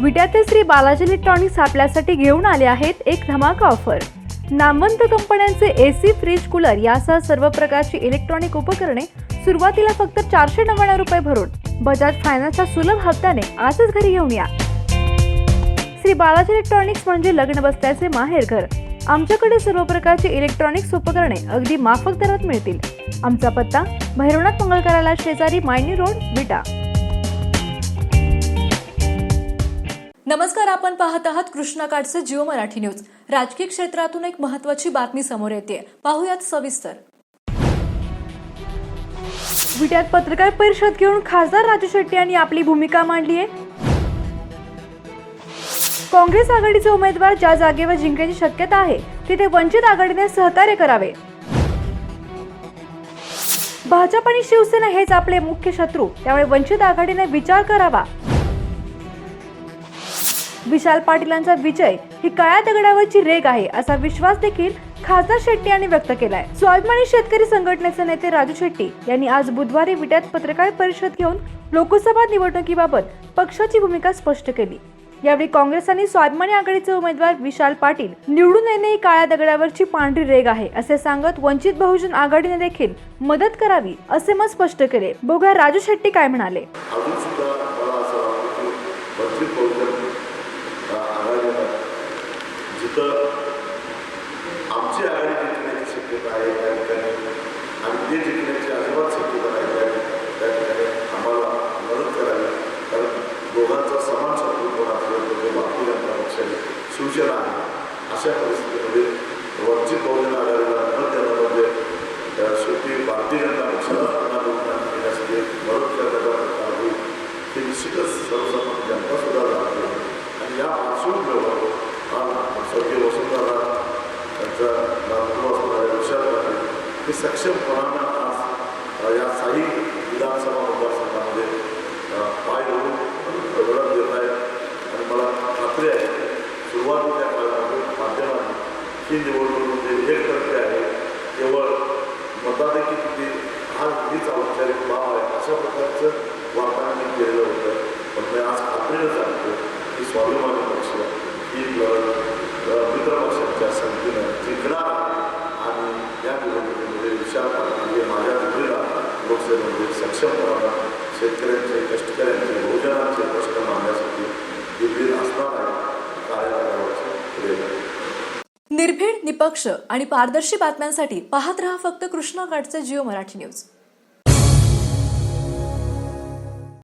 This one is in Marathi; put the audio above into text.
विट्यातील श्री बालाजी इलेक्ट्रॉनिक्स आपल्यासाठी घेऊन आले आहेत एक धमाका ऑफर. नामवंत कंपन्यांचे ए सी फ्रीज कूलर यासह सर्व प्रकारची इलेक्ट्रॉनिक उपकरणे सुरुवातीला फक्त चारशे नव्याण्णव रुपये भरून बजाज फायनान्सच्या सुलभ हप्त्याने आजच घरी घेऊन या. श्री बालाजी इलेक्ट्रॉनिक्स म्हणजे लग्न बसल्याचे माहेरघर आमच्याकडे सर्व प्रकारची इलेक्ट्रॉनिक्स उपकरणे अगदी माफक दरात मिळतील. आमचा पत्ता भैरवनाथ मंगल शेजारी मायनी रोड विटा. नमस्कार आपण पाहत आहात कृष्णाकाठचे जिओ मराठी न्यूज. राजकीय क्षेत्रातून एक महत्वाची बातमी समोर येते. पाहुयात सविस्तर. विट्यात पत्रकार परिषद घेऊन खासदार राजू शेट्टी यांनी आपली भूमिका मांडली आहे. काँग्रेस आघाडीचे उमेदवार ज्या जागेवर जिंकण्याची शक्यता आहे तिथे वंचित आघाडीने सहकार्य करावे. भाजप आणि शिवसेना हेच आपले मुख्य शत्रू. त्यामुळे वंचित आघाडीने विचार करावा. विशाल पाटीलांचा विजय ही काळ्या दगडावरची रेग आहे असा विश्वास देखील खासदार शेट्टी यांनी व्यक्त केलाय. स्वाभिमानी शेतकरी संघटनेचे नेते राजू शेट्टी यांनी आज बुधवारी विट्यात पत्रकार परिषद घेऊन लोकसभा निवडणुकीबाबत पक्षाची भूमिका स्पष्ट केली. यावेळी काँग्रेस आणि स्वाभिमानी आघाडीचे उमेदवार विशाल पाटील निवडून येणे ही काळ्या दगडावरची पांढरी रेग आहे असे सांगत वंचित बहुजन आघाडीने देखील मदत करावी असे मत स्पष्ट केले. बघा राजू शेट्टी काय म्हणाले. अजून जिथं आमची आघाडी जिंकण्याची शक्यता आहे त्या ठिकाणी आणि ते जिंकण्याची अजिबात शक्यता आहे त्या ठिकाणी आम्हाला मदत करावी कारण दोघांचा समान शत्रुत्व कोण असेल तो भारतीय जनता पक्ष आहे शिवसेना आहे. अशा परिस्थितीमध्ये वंचित बहुजन आघाडीला न देणं म्हणजे शेवटी भारतीय जनता पक्षाला पुन्हा निवडून येण्यासाठी मदत करण्याचा प्रकार होईल ते निश्चितच सर्वसामान्य आणि या आज स्वर्गीय वसुंधरा त्यांचा नागपूर असणाऱ्या विचार हे सक्षमपणानं आज या साई विधानसभा मतदारसंघामध्ये पाय घेऊन लढत देत आहेत आणि मला खात्री आहे सुरुवातीच्या काळामध्ये माध्यमांनी ही निवडणूक म्हणजे एक टक्के आहे केवळ मताधिकी किती हा हीच औपचारिक बाब आहे अशा प्रकारचं वातावरण केलेलं होतं पण मी आज खात्रीनं सांगतो की स्वाभिमानी पक्ष ही लढत अ, मित्रपक्षांच्या संगतीनं जिंकणार आहे आणि या निवडणुकीमध्ये विचार पाटील हे माझ्या जोडीला लोकसभेमध्ये सक्षमपणानं शेतकऱ्यांचे कष्टकऱ्यांचे भोजनाचे प्रश्न मांडण्यासाठी दिल्लीत असणारा आहे कार्यालयावरचे निर्भीड निपक्ष आणि पारदर्शी बातम्यांसाठी पाहत रहा फक्त कृष्णाकाठचे जिओ मराठी न्यूज.